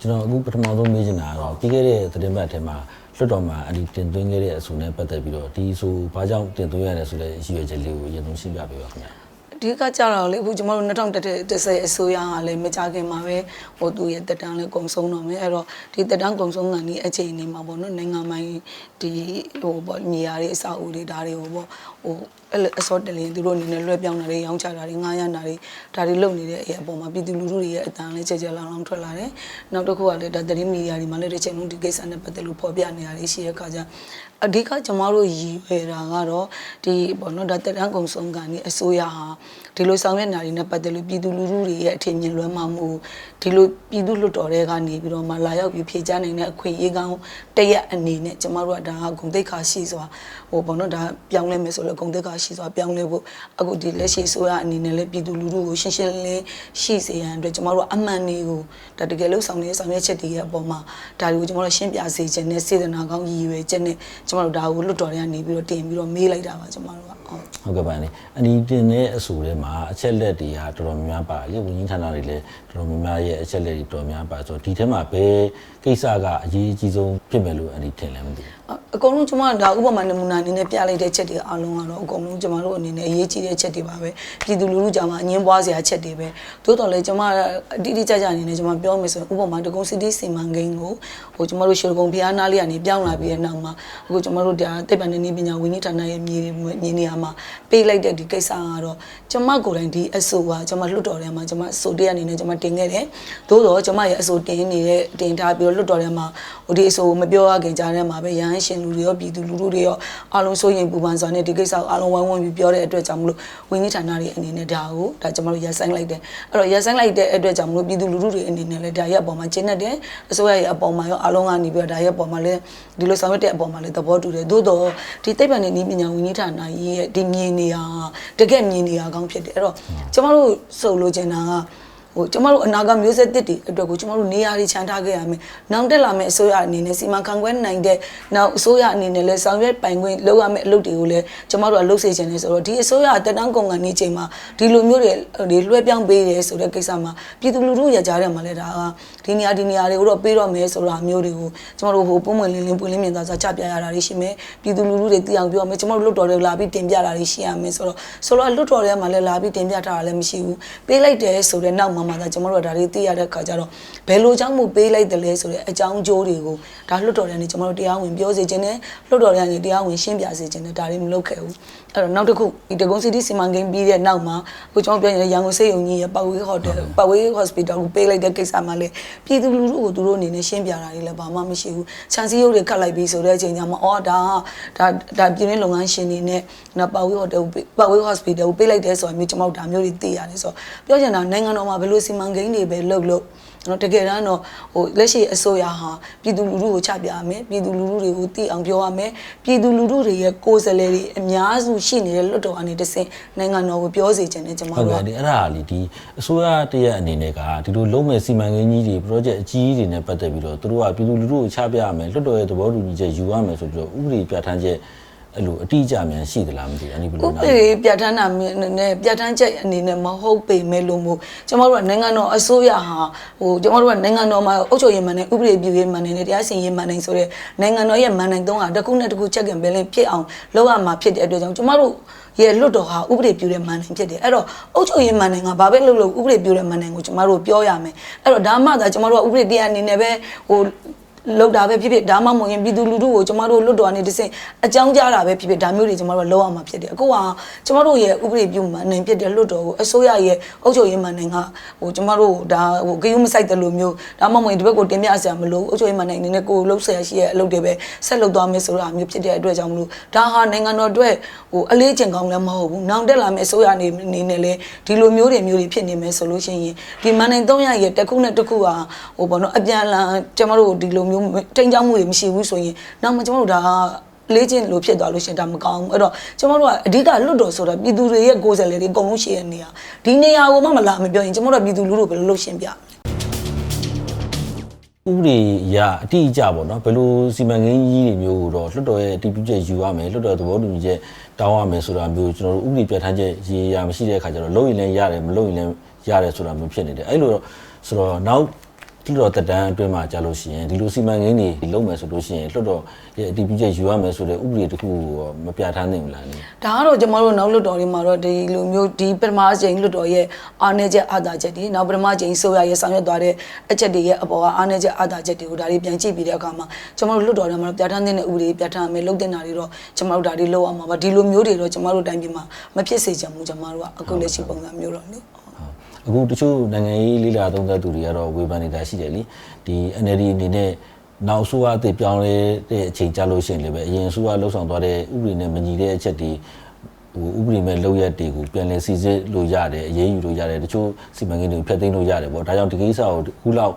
ကျွန်တော်အခုပထမဆုံးမေးချင်တာကတော့ပြီးခဲ့တဲ့သတင်းပတ်ထဲမှာလွှတ်တော်မှာအဒီတင်သွင်းခဲ့တဲ့အဆိုနဲ့ပတ်သက်ပြီးတော့ဒီဆိုဘာကြောင့်တင်သွင်းရလဲဆိုတဲ့ရည်ရွယ်ချက်လေးကိုအရင်ဆုံးရှင်းပြပေးပါခင်ဗျာ ဒီကကြတော့လေအခုကျွန်တော်တို့2010အစိုးရကလည်းမကြခင်မှာပဲဟိုသူရဲ့တက်တန်းလည်းကုံဆုံးတော့မယ်အဲ့တော့ဒီတက်တန်းကုံဆုံးကနေအချိန်နေမှာပေါ့နော်နိုင်ငံမိုင်းဒီဟိုပေါ့မြေယာတွေအစာအုပ်တွေဒါတွေကိုပေါ့ဟိုအဲ့လိုအစောတလင်းသူတို့အနေနဲ့လွှဲပြောင်းတာတွေရောင်းချတာတွေငားရမ်းတာတွေဒါတွေလုပ်နေတဲ့အရာပေါ်မှာပြည်သူလူထုတွေရဲ့အတန်လည်းကြကြလောင်လောင်ထွက်လာတယ်နောက်တစ်ခုကလည်းဒါသတင်းမီဒီယာတွေမှာလည်းတစ်ချိန်လုံးဒီကိစ္စနဲ့ပတ်သက်လို့ဖော်ပြနေတာတွေရှိတဲ့အခါကျအဓိကကျွန်တော်တို့ရည်ရွယ်တာကတော့ဒီပေါ့နော်ဒါတက်တန်းကုံဆုံးကနေအစိုးရဟာဒီလိုဆောင်ရွက်နေတာတွေနဲ့ပတ်သက်လို့ပြည်သူလူထုတွေရဲ့အထင်မြင်လွဲမှားမှုဒီလိုပြည်သူလွတ်တော်တွေကနေပြီးတော့မှလာရောက်ပြီးဖြေကြားနိုင်တဲ့အခွင့်အရေးကောင်းတရက်အနေနဲ့ကျွန်တော်တို့ကဒါကဂုံတိတ်ခါရှိစွာဟိုပေါ့နော်ဒါပြောင်းလဲမယ်ဆိုလို့ဂုံတိတ်ခါရှိစွာပြောင်းလဲဖို့အခုဒီလက်ရှိအစိုးရအနေနဲ့လည်းပြည်သူလူထုကိုရှင်းရှင်းလင်းလင်းရှိစေရန်အတွက်ကျွန်တော်တို့ကအမှန်တွေကိုဒါတကယ်လို့ဆောင်နေတဲ့ဆောင်ရွက်ချက်တွေရဲ့အပေါ်မှာဒါတွေကိုကျွန်တော်တို့ရှင်းပြစေခြင်းနဲ့စေတနာကောင်းရည်ရွယ်ချက်နဲ့ကျွန်တော်တို့ဒါကိုလွတ်တော်တွေကနေပြီးတော့တင်ပြီးတော့မေးလိုက်တာပါကျွန်တော်တို့ကဟုတ်ဟုတ်ကဲ့ပါနေအနီတင်တဲ့အဆိုထဲမှာအချက်လက်တွေကတော်တော်များများပါလေဝင်းကြီးဌာနတွေလည်းတော်တော်များများရဲ့အချက်လက်တွေတော်တော်များပါဆိုတော့ဒီထဲမှာဘယ် ကိစ္စကအရေးအကြီးဆုံးဖြစ်မယ်လို့အနီထင်လဲမသိဘူးအကုန်လုံးကျွန်မဒါဥပမာနမူနာအနေနဲ့ပြလိုက်တဲ့ချက်တွေအားလုံးကတော့အကုန်လုံးကျွန်မတို့အနေနဲ့အရေးကြီးတဲ့ချက်တွေပါပဲပြည်သူလူထုကြားမှာအငင်းပွားစရာချက်တွေပဲသို့တော်လည်းကျွန်မအတိအကျကျအနေနဲ့ကျွန်မပြောမယ်ဆိုရင်ဥပမာတကုံစီတီစီမံကိန်းကိုဟိုကျွန်မတို့ရှေကုံဖျားနားလေးကနေပြောင်းလာပြီးတဲ့နောက်မှာအခုကျွန်မတို့ဒါတိတ်ပံနေနည်းပညာဝန်ကြီးဌာနရဲ့မြေမြေနေရာမှာပေးလိုက်တဲ့ဒီကိစ္စကတော့ကျွန်မကိုယ်တိုင်ဒီအဆိုကကျွန်မလွတ်တော်ထဲမှာကျွန်မအဆိုတရားအနေနဲ့ကျွန်မတင်ခဲ့တယ်သို့တော့ကျွန်မရဲ့အဆိုတင်နေတဲ့တင်ထားပြီးတော့လွတ်တော်ထဲမှာဟိုဒီအဆိုကိုမပြောရခင်ကြားထဲမှာပဲရဟန်းရှင်လူတွေရောပြည်သူလူထုတွေရောအားလုံးစိုးရင်ပူပန်စွာနဲ့ဒီကိစ္စကိုအားလုံးဝိုင်းဝန်းပြီးပြောတဲ့အတွက်ကြောင့်မလို့ဝင်းကြီးဌာနတွေအနေနဲ့ဒါကိုဒါကျွန်တော်တို့ရဆိုင်လိုက်တယ်အဲ့တော့ရဆိုင်လိုက်တဲ့အတွက်ကြောင့်မလို့ပြည်သူလူထုတွေအနေနဲ့လည်းဒါရဲ့အပေါ်မှာကျင်းနေတယ်အစိုးရရဲ့အပေါ်မှာရောအားလုံးကနေပြီးတော့ဒါရဲ့အပေါ်မှာလည်းဒီလိုဆောင်ရွက်တဲ့အပေါ်မှာလည်းသဘောတူတယ်သို့တော့ဒီသိပ္ပံနဲ့နည်းပညာဝင်းကြီးဌာနရဲ့ဒီမြင်နေရတကယ်မြင်နေရကောင်းဖြစ်တယ်အဲ့တော့ကျွန်တော်တို့စုံလို့ကျင်တာက ဟိုကျမတို့အနာဂတ်မျိုးဆက်တစ်တွေအတွက်ကိုကျမတို့နေရာတွေခြံထားခဲ့ရမယ်။နောက်တက်လာမယ့်အစိုးရအနေနဲ့စီမံခန့်ခွဲနိုင်တဲ့နောက်အစိုးရအနေနဲ့လည်းဆောင်ရွက်ပိုင်ခွင့်လုပ်ရမယ့်အလုပ်တွေကိုလည်းကျမတို့ကလုပ်စေချင်တယ်ဆိုတော့ဒီအစိုးရတက်တန်းကုန်ကန်နေချိန်မှာဒီလိုမျိုးတွေတွေလွှဲပြောင်းပေးတယ်ဆိုတဲ့ကိစ္စမှာပြည်သူလူထုရကြားတယ်မှာလည်းဒါကဒီနေရာဒီနေရာတွေကိုတော့ပေးတော့မယ်ဆိုတာမျိုးတွေကိုကျမတို့ဟိုပုံမှန်လင်းလင်းပွင့်လင်းမြင်သာစွာချပြရတာတွေရှိမယ်ပြည်သူလူထုတွေသိအောင်ပြောမယ်ကျမတို့လွတ်တော်တွေလာပြီးတင်ပြတာတွေရှိရမယ်ဆိုတော့ဆိုတော့လွတ်တော်တွေမှာလည်းလာပြီးတင်ပြထားတာလည်းမရှိဘူးပေးလိုက်တယ်ဆိုတဲ့နောက်မှာမှသာကျမတို့ကဒါတွေသိရတဲ့အခါကျတော့ဘယ်လိုကြောင့်မို့ပေးလိုက်တယ်လဲဆိုတဲ့အကြောင်းအကျိုးတွေကိုဒါလွတ်တော်တွေကနေကျမတို့တရားဝင်ပြောစေခြင်းနဲ့လွတ်တော်တွေကနေတရားဝင်ရှင်းပြစေခြင်းနဲ့ဒါတွေမလုပ်ခဲ့ဘူး အဲ့တော့နောက်တစ်ခုဒီတကုံစီတီစီမံကိန်းပြီးတဲ့နောက်မှာကိုကျွန်တော်ပြောရင်ရန်ကုန်စေယုံကြီးရဲ့ပတ်ဝေးဟိုတယ်ပတ်ဝေး hospital ကိုပေးလိုက်တဲ့ကိစ္စမှာလည်းပြည်သူလူထုကိုသူတို့အနေနဲ့ရှင်းပြတာတွေလည်းဘာမှမရှိဘူးခြံစည်းရုပ်တွေခတ်လိုက်ပြီးဆိုတဲ့အချိန်ကျမှအော်ဒါဒါဒါပြည်ရင်းလုပ်ငန်းရှင်တွေနဲ့နော်ပတ်ဝေးဟိုတယ်ပတ်ဝေး hospital ကိုပေးလိုက်တဲ့ဆိုတာမျိုးကျွန်တော်ဒါမျိုးတွေသိရတယ်ဆိုတော့ပြောချင်တာနိုင်ငံတော်မှာဘယ်လိုစီမံကိန်းတွေပဲလုပ်လို့ နော်တကယ်တမ်းတော့ဟိုလက်ရှိအစိုးရဟာပြည်သူလူထုကိုချပြရမယ်ပြည်သူလူထုတွေကိုသိအောင်ပြောရမယ်ပြည်သူလူထုတွေရဲ့ကိုယ်စားလှယ်တွေအများစုရှိနေတဲ့လွတ်တော်အနေနဲ့တဆင့်နိုင်ငံတော်ကိုပြောစေချင်တယ်ကျွန်ဟုတော်တ်တို့ကဲ့ကဒီအဲ့ဒါလေဒီအစိုးရတရက်အနေနဲ့ကဒီလိုလုံးမဲ့စီမံကိန်းကြီးတွေ project အကြီးကြီးတွေနဲ့ပတ်သက်ပြီးတော့သူတို့ကပြည်သူလူထုကိုချပြရမယ်လွတ်တော်ရဲ့သဘောတူညီချက်ယူရမယ်ဆိုပြီးတော့ဥပဒေပြဋ္ဌာန်းချက် အဲ့လိုအတိအကျမြန်ရှိသလားမသိဘူးအဲ့ဒီဘယ်ဥလိုပနားဒေပြဋ္ဌာန်းတာနဲ့ပြဋ္ဌာန်းချက်အနေနဲ့မဟုတ်ပေမဲ့လို့မို့ကျွန်တော်တို့ကနိုင်ငံတော်အစိုးရဟာဟိုကျွန်တော်တို့ကနိုင်ငံတော်မှာအုပ်ချုပ်ရေးမှန်တဲ့ဥပဒေပြုရေးမှန်တဲ့တရားစီရင်ရေးမှန်တဲ့ဆိုတဲ့နိုင်ငံတော်ရဲ့မှန်တဲ့သုံးဟာတစ်ခုနဲ့တစ်ခုချက်ကင်ဘယ်လင်းဖြစ်အောင်လုပ်ရမှာဖြစ်တဲ့အတွက်ကြောင့်ကျွန်တော်တို့ရဲ့လွတ်တော်ဟာဥပဒေပြုတဲ့မှန်တယ်ဖြစ်တယ်အဲ့တော့အုပ်ချုပ်ရေးမှန်တယ်ကဘာပဲလုပ်လို့ဥပဒေပြုတဲ့မှန်တယ်ကိုကျွန်တော်တို့ပြောရမယ်အဲ့တော့ဒါမှသာကျွန်တော်တို့ကဥပဒေတရားအနေနဲ့ပဲဟို လောက်တာပဲဖြစ်ဖြစ်ဒါမှမဟုတ်ရင်ပြည်သူလူထုကိုကျမတို့လွတ်တော်နေတစ်စင်အကြောင်းကြားတာပဲဖြစ်ဖြစ်ဒါမျိုးတွေကျမတို့ကလောက်ရမှာဖြစ်တယ်အခုကကျမတို့ရဲ့ဥပဒေပြုမှနိုင်ဖြစ်တဲ့လွတ်တော်ကိုအစိုးရရဲ့အုပ်ချုပ်ရေးမှနိုင်ကဟိုကျမတို့ဒါဟိုဂယုမဆိုင်တယ်လို့မျိုးဒါမှမဟုတ်ရင်ဒီဘက်ကိုတင်ပြဆရာမလို့အုပ်ချုပ်ရေးမှနိုင်အနေနဲ့ကိုယ်လှုပ်ဆရာရှိရဲ့အလုပ်တွေပဲဆက်လုပ်သွားမယ်ဆိုတာမျိုးဖြစ်တဲ့အတွက်ကြောင့်မလို့ဒါဟာနိုင်ငံတော်အတွက်ဟိုအလေးကျင့်ကောင်းလည်းမဟုတ်ဘူးနောင်တက်လာမယ့်အစိုးရအနေအနေနဲ့လည်းဒီလိုမျိုးတွေမျိုးတွေဖြစ်နေမယ်ဆိုလို့ရှိရင်ဒီမန်နိုင်300ရဲ့တစ်ခုနဲ့တစ်ခုဟာဟိုဘောနော်အပြန်အလှန်ကျမတို့ဒီလိုမျိုးထိန်းချောင်းမှုတွေမရှိဘူးဆိုရင်နောက်မှကျမတို့ဒါလေးချင်းလို့ဖြစ်သွားလို့ရှရင်ဒါမကောင်းဘူးအဲ့တော့ကျမတို့ကအဓိကလွတ်တော်ဆိုတာပြည်သူတွေရဲ့ကိုယ်စားလှယ်တွေအကုန်လုံးရှိတဲ့နေရာဒီနေရာကိုမှမလာမပြောရင်ကျမတို့ကပြည်သူလူထုဘယ်လိုလုပ်ရှင်းပြမလဲဥပဒေအရအတိအကျပေါ့နော်ဘယ်လိုစီမံကိန်းကြီးတွေမျိုးကိုတော့လွှတ်တော်ရဲ့အတည်ပြုချက်ယူရမယ်လွှတ်တော်ရဲ့သဘောတူညီချက်တောင်းရမယ်ဆိုတာမျိုးကျွန်တော်တို့ဥပဒေပြဋ္ဌာန်းချက်ရေရာမရှိတဲ့အခါကျတော့လုပ်ရင်လည်းရတယ်မလုပ်ရင်လည်းရတယ်ဆိုတာမျိုးဖြစ်နေတယ်အဲ့လိုတော့ဆိုတော့နောက်လွှ တ်တော်တက်တန်းအတွင်းမှာကြာလို့ရှိရင်ဒီလိုစီမံကိန်းတွေလုပ်မယ်ဆိုလို့ရှိရင်လွှတ်တော်ရဲ့အတည်ပြုချက်ယူရမယ်ဆိုတဲ့ဥပဒေတစ်ခုကိုရောမပြဋ္ဌာန်းနိုင်ဘူးလားလေဒါကတော့ကျမတို့နောက်လွတ်တော်တွေမှာတော့ဒီလိုမျိုးဒီပထမအကြိမ်လွတ်တော်ရဲ့အားနည်းချက်အာသာချက်တွေနောက်ပထမအကြိမ်ဆိုရရဲ့ဆောင်ရွက်သွားတဲ့အချက်တွေရဲ့အပေါ်ကအားနည်းချက်အာသာချက်တွေကိုဒါတွေပြန်ကြည့်ပြီးတဲ့အခါမှာကျမတို့လွတ်တော်တွေမှာတော့ပြဋ္ဌာန်းတဲ့ဥပဒေပြဋ္ဌာန်းမယ်လုပ်တဲ့နာတွေတော့ကျမတို့ဒါတွေလုပ်အောင်ပါပါဒီလိုမျိုးတွေတော့ကျမတို့တိုင်းပြည်မှာမဖြစ်စေချင်ဘူးကျမတို့ကအခုလက်ရှိပုံစံမျိုးတော့လေ အခုတချို့နိုင်ငံရေးလိလာသုံးသပ်သူတွေကတော့ဝေဖန်နေတာရှိတယ်လीဒီ NLD အနေနဲ့နောက်အစိုးရအသစ်ပြောင်းလဲတဲ့အချိန်ကြာလို့ရှိရင်လည်းပဲအရင်အစိုးရလှုပ်ဆောင်သွားတဲ့ဥပဒေနဲ့မညီတဲ့အချက်တွေဟိုဥပဒေမဲ့လောက်ရက်တွေကိုပြန်လည်စီစစ်လို့ရတယ်အရေးယူလို့ရတယ်တချို့စီမံကိန်းတွေကိုဖျက်သိမ်းလို့ရတယ်ပေါ့ဒါကြောင့်ဒီကိစ္စကိုခုလောက်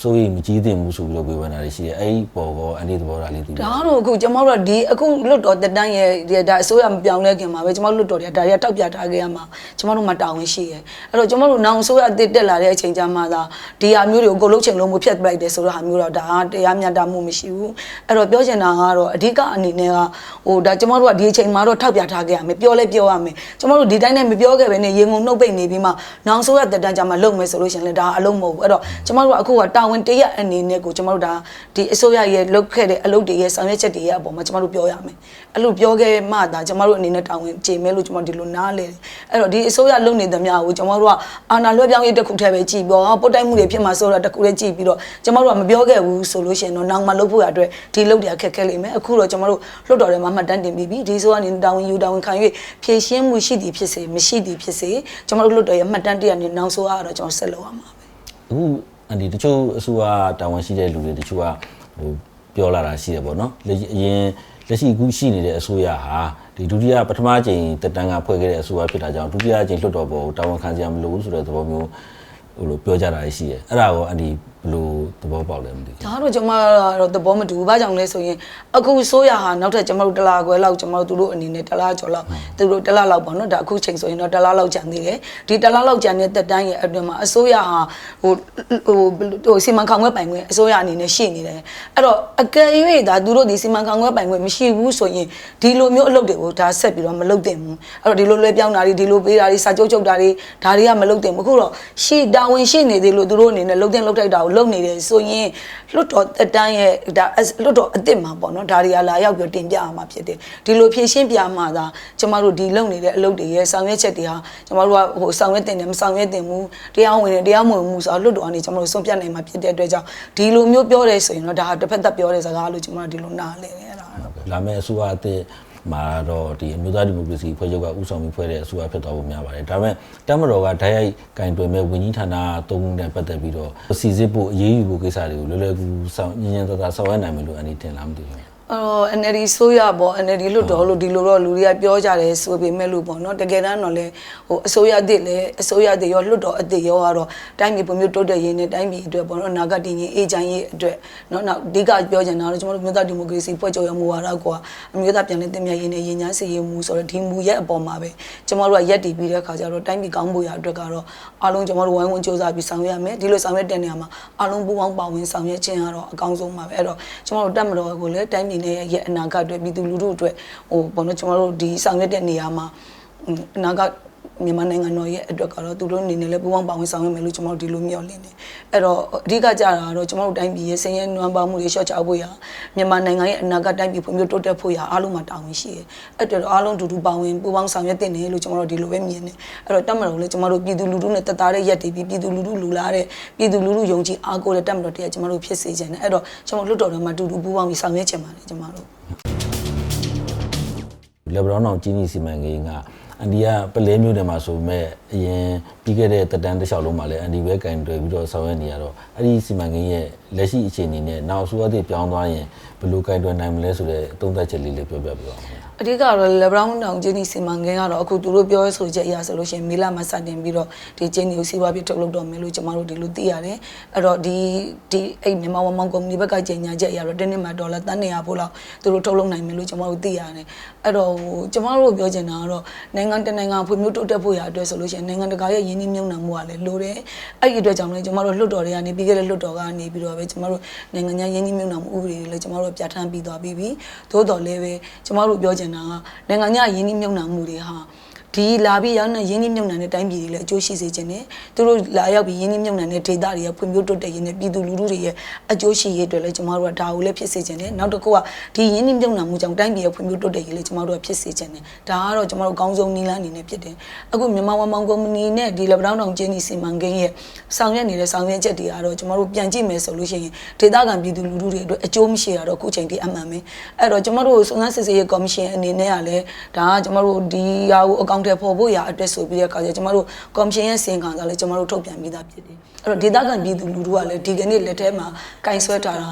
စိုးရိမ်မကြီးသင့်ဘူးဆိုပြီးတော့ဝေဖန်တာတွေရှိတယ်အဲ့ဒီပေါ်ကောအနေသဘောထားလေးသိတယ်ဒါကတော့အခုကျမတို့ကဒီအခုလွတ်တော်တက်တန်းရဲ့ဒီဒါအစိုးရမပြောင်းလဲခင်မှာပဲကျမတို့လွတ်တော်တွေကဒါတွေကတောက်ပြထားခဲ့ရမှာကျမတို့မှာတာဝန်ရှိရယ်အဲ့တော့ကျမတို့နောင်အစိုးရအသစ်တက်လာတဲ့အချိန်ကျမှသာဒီဟာမျိုးတွေကိုအကုန်လုံးချိန်လုံးမဖြတ်ပလိုက်တယ်ဆိုတော့ဟာမျိုးတော့ဒါကတရားမျှတမှုမရှိဘူးအဲ့တော့ပြောချင်တာကတော့အဓိကအနေနဲ့ကဟိုဒါကျမတို့ကဒီအချိန်မှာတော့ထောက်ပြထားခဲ့ရမယ်ပြောလဲပြောရမယ်ကျမတို့ဒီတိုင်းနဲ့မပြောခဲ့ပဲနဲ့ရေငုံနှုတ်ပိတ်နေပြီးမှနောင်အစိုးရတက်တန်းကျမှလုံမယ်ဆိုလို့ရှိရင်လည်းဒါအလုံးမဟုတ်ဘူးအဲ့တော့ကျမတို့ကအခုကတာဝန်တရက်အနေနဲ့ကိုကျမတို့ဒါဒီအစိုးရရဲ့လုပ်ခဲ့တဲ့အလုပ်တွေရဲ့ဆောင်ရွက်ချက်တွေရဲ့အပေါ်မှာကျမတို့ပြောရမယ်အဲ့လိုပြောခဲ့မှသာကျမတို့အနေနဲ့တာဝန်ကျေမဲလို့ကျမတို့ဒီလိုနားလဲတယ်အဲ့တော့ဒီအစိုးရလုပ်နေသမျှကိုကျမတို့ကအာဏာလွှဲပြောင်းရေးတစ်ခုတည်းပဲကြည်ပြီးတော့ပုတ်တိုက်မှုတွေဖြစ်မှာဆိုတော့တစ်ခုတည်းကြည်ပြီးတော့ကျမတို့ကမပြောခဲ့ဘူးဆိုလို့ရှိရင်တော့နောက်မှလုပ်ဖို့ရအတွက်ဒီလုပ်တွေကခက်ခဲလိမ့်မယ်အခုတော့ကျမတို့လွှတ်တော်ထဲမှာမှတ်တမ်းတင်ပြီးပြီဒီအစိုးရအနေနဲ့တာဝန်ယူတာဝန်ခံ၍ဖြည့်ရှင်းမှုရှိသည်ဖြစ်စေမရှိသည်ဖြစ်စေကျမတို့လွှတ်တော်ရဲ့မှတ်တမ်းတရနဲ့နောက်ဆိုရတော့ကျွန်တော်ဆက်လုပ်ရမှာပဲအခုအန် ဒီတချို့အစိုးရတာဝန်ရှိတဲ့လူတွေတချို့ကဟိုပြောလာတာရှိတယ်ပေါ့နော်လက်ရှိအရင်လက်ရှိအခုရှိနေတဲ့အစိုးရဟာဒီဒုတိယပထမကြိမ်တက်တန်းကဖွဲ့ခဲ့တဲ့အစိုးရဖြစ်တာကြောင့်ဒုတိယကြိမ်လွှတ်တော်ပေါ်ကိုတာဝန်ခံစရာမလိုဘူးဆိုတဲ့သဘောမျိုးဟိုလိုပြောကြတာရှိတယ်အဲ့ဒါကိုအန်ဒီဘယ်လိုသဘောပေါက်လဲမသိဘူးဒါတော့ကျွန်မကတော့သဘောမတူဘူး။ဘာကြောင့်လဲဆိုရင်အခုဆိုရဟာနောက်ထပ်ကျွန်မတို့တစ်လားခွဲလောက်ကျွန်မတို့သူတို့အနေနဲ့တစ်လားကျော်လောက်သူတို့တစ်လားလောက်ပေါ့နော်။ဒါအခုချိန်ဆိုရင်တော့တစ်လားလောက်ကြံသေးတယ်။ဒီတစ်လားလောက်ကြံတဲ့တက်တန်းရဲ့အတွင်းမှာအစိုးရဟာဟိုဟိုဟိုစီမံခန့်ခွဲပိုင်ခွင့်အစိုးရအနေနဲ့ရှိနေတယ်။အဲ့တော့အကယ်၍ဒါသူတို့ဒီစီမံခန့်ခွဲပိုင်ခွင့်မရှိဘူးဆိုရင်ဒီလိုမျိုးအလုပ်တွေကိုဒါဆက်ပြီးတော့မလုပ်သင့်ဘူး။အဲ့တော့ဒီလိုလွဲပြောင်းတာတွေဒီလိုပေးတာတွေစာချုပ်ချုပ်တာတွေဒါတွေကမလုပ်သင့်ဘူး။အခုတော့ရှေ့တာဝန်ရှိနေသေးလို့သူတို့အနေနဲ့လုပ်သင့်လုပ်ထိုက်တာကိုလုပ်နေတယ်ဆိုရင်လွတ်တော်တက်တန်းရဲ့ဒါလွတ်တော်အစ်စ်မှာပေါ့နော်ဒါတွေကလာရောက်ပြီးတင်ပြရမှာဖြစ်တယ်ဒီလိုဖြည့်ရှင်းပြမှာသာကျမတို့ဒီလုပ်နေတဲ့အလုပ်တွေရဲ့ဆောင်ရွက်ချက်တွေဟာကျမတို့ကဟိုဆောင်ရွက်တင်တယ်မဆောင်ရွက်တင်ဘူးတရားဝင်တယ်တရားမဝင်ဘူးဆိုတော့လွတ်တော်အနေကျမတို့ဆုံးဖြတ်နိုင်မှာဖြစ်တဲ့အတွက်ကြောင့်ဒီလိုမျိုးပြောတယ်ဆိုရင်တော့ဒါဟာတစ်ဖက်သက်ပြောတဲ့စကားလို့ကျမတို့ဒီလိုနားလည်တယ်အဲ့ဒါတော့လာမယ့်အစိုးရအသစ် မှာတော့ဒီအမျိုးသားဒီမိုကရေစီဖွဲ့ချုပ်ကဥဆောင်ပြီးဖွဲ့တဲ့အစိုးရဖြစ်သွားဖို့များပါတယ်ဒါပေမဲ့တမတော်ကဓာတ်ရိုက်ကင်တွယ်မဲ့ဝန်ကြီးဌာနသုံးခုနဲ့ပတ်သက်ပြီးတော့စီစစ်ဖို့အရေးယူဖို့ကိစ္စတွေကိုလွယ်လွယ်ကူကူဆောင်ညင်ညင်သာသာဆောင်ရွက်နိုင်မယ်လို့အန်ဒီထင်လားမသိဘူး အဲ့တော့ NLD ဆိုရပေါ့ NLD လွတ်တော်လို့ဒီလိုတော့လူတွေကပြောကြတယ်ဆိုပေမဲ့လို့ပေါ့နော်တကယ်တမ်းတော့လေဟိုအစိုးရအသစ်လည်းအစိုးရအသစ်ရောလွတ်တော်အသစ်ရောကတော့တိုင်းပြည်ပုံမျိုးတိုးတက်ရေးနဲ့တိုင်းပြည်အတွက်ပေါ့နော်အနာဂတ်တည်ငြိမ်အေးချမ်းရေးအတွက်နော်နောက်အဓိကပြောချင်တာတော့ကျွန်တော်တို့မြို့သားဒီမိုကရေစီဖွဲ့ချုပ်ရမူဝါဒကွာအမျိုးသားပြန်လည်တင်မြတ်ရေးနဲ့ရင်းချမ်းစီရေးမူဆိုတော့ဒီမူရဲ့အပေါ်မှာပဲကျွန်တော်တို့ကရက်တည်ပြီးတဲ့အခါကျတော့တိုင်းပြည်ကောင်းဖို့ရအတွက်ကတော့အားလုံးကျွန်တော်တို့ဝိုင်းဝန်းစူးစမ်းပြီးဆောင်ရွက်ရမယ်ဒီလိုဆောင်ရွက်တဲ့နေရာမှာအားလုံးပူးပေါင်းပါဝင်ဆောင်ရွက်ခြင်းကတော့အကောင်းဆုံးပါပဲအဲ့တော့ကျွန်တော်တို့တက်မတော်ကိုလည်းတိုင်းပြည်နဲ့ရဲ့အနာဂတ်အတွက်ပြည်သူလူထုအတွက်ဟိုဘောနော်ကျွန်တော်တို့ဒီဆောင်ရွက်တဲ့နေရာမှာအနာဂတ် မြန်မာနိုင်ငံတော်ရဲ့အတွက်ကတော့သူတို့အနေနဲ့လည်းပူးပေါင်းပါဝင်ဆောင်ရွက်မယ်လို့ကျွန်တော်တို့ဒီလိုမျှော်လင့်တယ်အဲ့တော့အဓိကကြတာကတော့ကျွန်တော်တို့တိုင်းပြည်ရဲ့ဆင်းရဲနွမ်းပါမှုတွေရှော့ချဖို့ရမြန်မာနိုင်ငံရဲ့အနာဂတ်တိုင်းပြည်ဖွံ့ဖြိုးတိုးတက်ဖို့ရအားလုံးမှာတာဝန်ရှိတယ်အဲ့တော့အားလုံးတူတူပါဝင်ပူးပေါင်းဆောင်ရွက်တင်တယ်လို့ကျွန်တော်တို့ဒီလိုပဲမြင်တယ်အဲ့တော့တက်မတော်လည်းကျွန်တော်တို့ပြည်သူလူထုနဲ့တသားတဲ့ရက်တည်ပြီးပြည်သူလူထုလူလာတဲ့ပြည်သူလူထုယုံကြည်အားကိုးတဲ့တက်မတော်တရားကျွန်တော်တို့ဖြစ်စေချင်တယ်အဲ့တော့ကျွန်တော်လွတ်တော်တွေမှာတူတူပူးပေါင်းပြီးဆောင်ရွက်ချင်ပါတယ်ကျွန်တော်တို့လေဘရောင်းအောင်ကြီးနီစီမံကိန်းက အန်ဒီကပလဲမျိုးတယ်မှာဆိုမဲ့အရင်ပြီးခဲ့တဲ့တက်တန်းတစ်လျှောက်လုံးမှာလည်းအန်ဒီပဲကင်တွယ်ပြီးတော့ဆောင်ရွက်နေရတော့အဲ့ဒီစီမံကိန်းရဲ့လက်ရှိအခြေအနေနဲ့နောက်အစိုးရသစ်ပြောင်းသွားရင်ဘယ်လိုကင်တွယ်နိုင်မလဲဆိုတဲ့အသုံးသပ်ချက်လေးလေးပြောပြပြပါဦးခင်ဗျာ အဓိကတော့ LeBron တောင်ကျင်းဒီစီမံကိန်းကတော့အခုသူတို့ပြောဆိုချက်အရဆိုလို့ရှိရင်မေလမှာစတင်ပြီးတော့ဒီကျင်းဒီကိုစီးပွားဖြစ်ထုတ်လုပ်တော့မယ်လို့ကျမတို့ဒီလိုသိရတယ်အဲ့တော့ဒီဒီအဲ့မြန်မာဝမ်မောင်ကုမ္ပဏီဘက်ကကြေညာချက်အရတော့တင်းနှစ်မှာဒေါ်လာတန်း200ဖို့လောက်သူတို့ထုတ်လုပ်နိုင်မယ်လို့ကျမတို့သိရတယ်အဲ့တော့ဟိုကျမတို့ပြောချင်တာကတော့နိုင်ငံတကာနိုင်ငံဖွံ့ဖြိုးတိုးတက်ဖို့ရအတွက်ဆိုလို့ရှိရင်နိုင်ငံတကာရဲ့ယင်းနှိမ့်မြုံနှံမှုကလည်းလိုတယ်အဲ့ဒီအတွက်ကြောင့်လည်းကျမတို့လွှတ်တော်တွေကနေပြီးခဲ့တဲ့လွှတ်တော်ကနေပြီးတော့ပဲကျမတို့နိုင်ငံခြားယင်းနှိမ့်မြုံနှံမှုဥပဒေတွေလည်းကျမတို့ပြဋ္ဌာန်းပြီးသွားပြီးပြီသို့တော်လည်းပဲကျမတို့ပြောချင်တာကနိုင်ငံခြားယင်းနှိမ့်မြုံနှံမှုတွေဟာ ဒီလာပြီးရောက်နေရင်းနှီးမြုံနှံတဲ့တိုင်းပြည်တွေလည်းအကျိုးရှိစေခြင်းနဲ့သူတို့လာရောက်ပြီးရင်းနှီးမြုံနှံတဲ့ဒေသတွေရဲ့ဖွံ့ဖြိုးတိုးတက်ရေးနဲ့ပြည်သူလူထုတွေရဲ့အကျိုးရှိရေးအတွက်လည်းကျမတို့ကဒါကိုလည်းဖြစ်စေခြင်းနဲ့နောက်တစ်ခုကဒီရင်းနှီးမြုံနှံမှုကြောင့်တိုင်းပြည်ရဲ့ဖွံ့ဖြိုးတိုးတက်ရေးလည်းကျမတို့ကဖြစ်စေခြင်းနဲ့ဒါကတော့ကျမတို့အကောင်းဆုံးနည်းလမ်းအနေနဲ့ဖြစ်တယ်အခုမြန်မာဝမ်မောင်ကုမ္ပဏီနဲ့ဒီလက်ပတောင်းတောင်ကျင်းဒီစီမံကိန်းရဲ့ဆောင်ရွက်နေတဲ့ဆောင်ရွက်ချက်တွေကတော့ကျမတို့ပြန်ကြည့်မယ်ဆိုလို့ရှိရင်ဒေသခံပြည်သူလူထုတွေအတွက်အကျိုးမရှိတာတော့အခုချိန်ထိအမှန်ပဲအဲ့တော့ကျမတို့စုံစမ်းစစ်ဆေးရေးကော်မရှင်အနေနဲ့ကလည်းဒါကကျမတို့ဒီဟာကိုအကောင့်ထဲပေါ်ဖို့ရအတွက်ဆိုပြီးတဲ့အခါကျကျမတို့ကော်မရှင်ရဲ့စီရင်ခံစာလည်းကျမတို့ထုတ်ပြန်ပြီးသားဖြစ်တယ်အဲ့တော့ဒေသခံပြည်သူလူထုကလည်းဒီကနေ့လက်ထဲမှာကင်ဆွဲထားတာ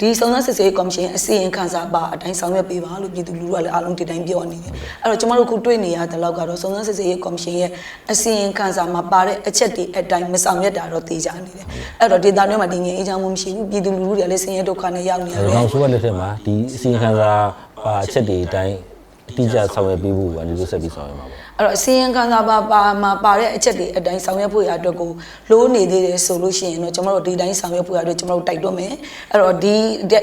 ဒီစုံစမ်းစစ်ဆေးရေးကော်မရှင်အစီရင်ခံစာပါအတိုင်းဆောင်ရွက်ပေးပါလို့ပြည်သူလူထုကလည်းအားလုံးဒီတိုင်းပြောနေတယ်အဲ့တော့ကျမတို့ခုတွေ့နေရတဲ့လောက်ကတော့စုံစမ်းစစ်ဆေးရေးကော်မရှင်ရဲ့အစီရင်ခံစာမှာပါတဲ့အချက်တွေအတိုင်းမဆောင်ရွက်တာတော့သိကြနေတယ်အဲ့တော့ဒေသတွင်းမှာဒီငြိမ်အေးချမ်းမှုမရှိဘူးပြည်သူလူထုတွေလည်းဆင်းရဲဒုက္ခနဲ့ရောက်နေရ။တယ်ကောင်ဆိုးလက်ထက်မှာဒီအစီအခံစာပါအချက်တွေအတိုင်းအ တိအကျဆောင်ရွက်ပေးဖို့ကဒီလိုဆက်ပြီးဆောင်ရွက်မှာပေါ့အဲ့တော့အစီရင်ခံစာပါပါမှာပါတဲ့အချက်တွေအတိုင်းဆောင်ရွက်ဖို့ရအတွက်ကိုလိုးနေသေးတယ်ဆိုလို့ရှိရင်တော့ကျွန်တော်တို့ဒီတိုင်းဆောင်ရွက်ဖို့ရအတွက်ကျွန်တော်တို့တိုက်တွန်းမယ်အဲ့တော့ဒီ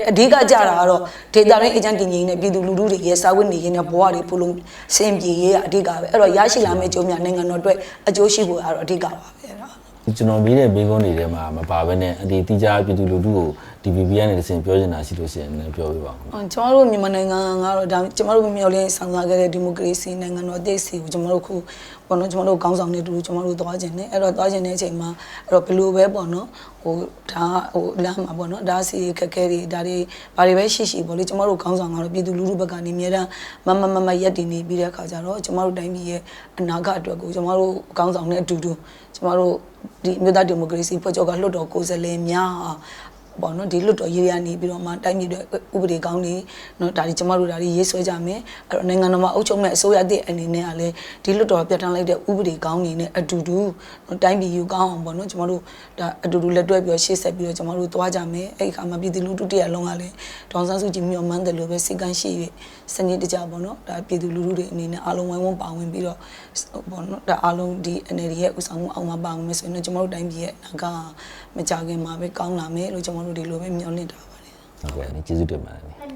အဓိကကြတာကတော့ဒေတာရင်းအေဂျင့်တင်ကြီးနဲ့ပြည်သူလူထုတွေရဲ့စာဝတ်နေရေးနဲ့ဘဝတွေပို့လို့စင်ပြေရေးကအဓိကပဲအဲ့တော့ရရှိလာမယ့်အကျိုးများနိုင်ငံတော်အတွက်အကျိုးရှိဖို့ကတော့အဓိကပါပဲအဲ့တော့။ဒီကျွန်တော်မေးတဲ့မေးခွန်းတွေထဲမှာမပါဘဲနဲ့အဒီတိကျပြည်သူလူထုကို DPP ကနေတစ်ဆင့်ပြောချင်တာရှိလို့ရှိရင်လည်းပြောပြပါဦး။အော်ကျွန်တော်တို့မြန်မာနိုင်ငံကတော့ဒါကျွန်တော်တို့မျိုးလေးဆောင်စားခဲ့တဲ့ဒီမိုကရေစီနိုင်ငံတော်အသေးစီကိုကျွန်တော်တို့ခုပေါ့နော်ကျွန်တော်တို့ခေါင်းဆောင်နေတူကျွန်တော်တို့သွားခြင်းနဲ့အဲ့တော့သွားခြင်းတဲ့အချိန်မှာအဲ့တော့ဘယ်လိုပဲပေါ့နော်ဟိုဒါဟိုလမ်းမှာပေါ့နော်ဒါစီခက်ခဲတွေဒါတွေဘာတွေပဲရှိရှိပေါ့လေကျွန်တော်တို့ခေါင်းဆောင်ကတော့ပြည်သူလူထုဘက်ကနေအများတန်းမမမမရက်တည်နေပြီးတဲ့အခါကျတော့ကျွန်တော်တို့တိုင်းပြည်ရဲ့အနာဂတ်အတွက်ကိုကျွန်တော်တို့ခေါင်းဆောင်နဲ့အတူတူကျွန်တော်တို့ဒီမြို့သားဒီမိုကရေစီဖွဲ့ချုပ်ကလွှတ်တော်ကိုယ်စားလှယ်များဟာ ပေါ့နော်ဒီလွတ်တော်ရေးရနေပြီးတော့မှတိုင်းပြည်တွေဥပဒေကောင်းတွေနော်ဒါဒီကျမတို့ဒါဒီရေးဆွဲကြမယ်အဲ့တော့နိုင်ငံတော်မှာအုပ်ချုပ်မဲ့အစိုးရအသစ်အနေနဲ့ကလည်းဒီလွတ်တော်ပြဋ္ဌာန်းလိုက်တဲ့ဥပဒေကောင်းတွေနဲ့အတူတူနော်တိုင်းပြည်ယူကောင်းအောင်ပေါ့နော်ကျမတို့ဒါအတူတူလက်တွဲပြီးတော့ရှေ့ဆက်ပြီးတော့ကျမတို့သွားကြမယ်အဲ့ဒီခါမှာပြည်သူလူထုတရလုံးကလည်းဒေါန်ဆန်းစုကြည်မြို့မှန်းတယ်လို့ပဲစိတ်ကန်းရှိ၍စနစ်တကျပေါ့နော်ဒါပြည်သူလူထုတွေအနေနဲ့အားလုံးဝိုင်းဝန်းပါဝင်ပြီးတော့ပေါ့နော်ဒါအားလုံးဒီ NLD ရဲ့ဥဆောင်မှုအောင်မှာပါဝင်မယ်ဆိုရင်တော့ကျမတို့တိုင်းပြည်ရဲ့အနာဂတ်မကြခင်မှာပဲကောင်းလာမယ်လို့ကျမတို့ဒီလိုပဲမျှော်လင့်ထားပါတယ်ဟုတ်ကဲ့ဒီကျေးဇူးတင်ပါတယ်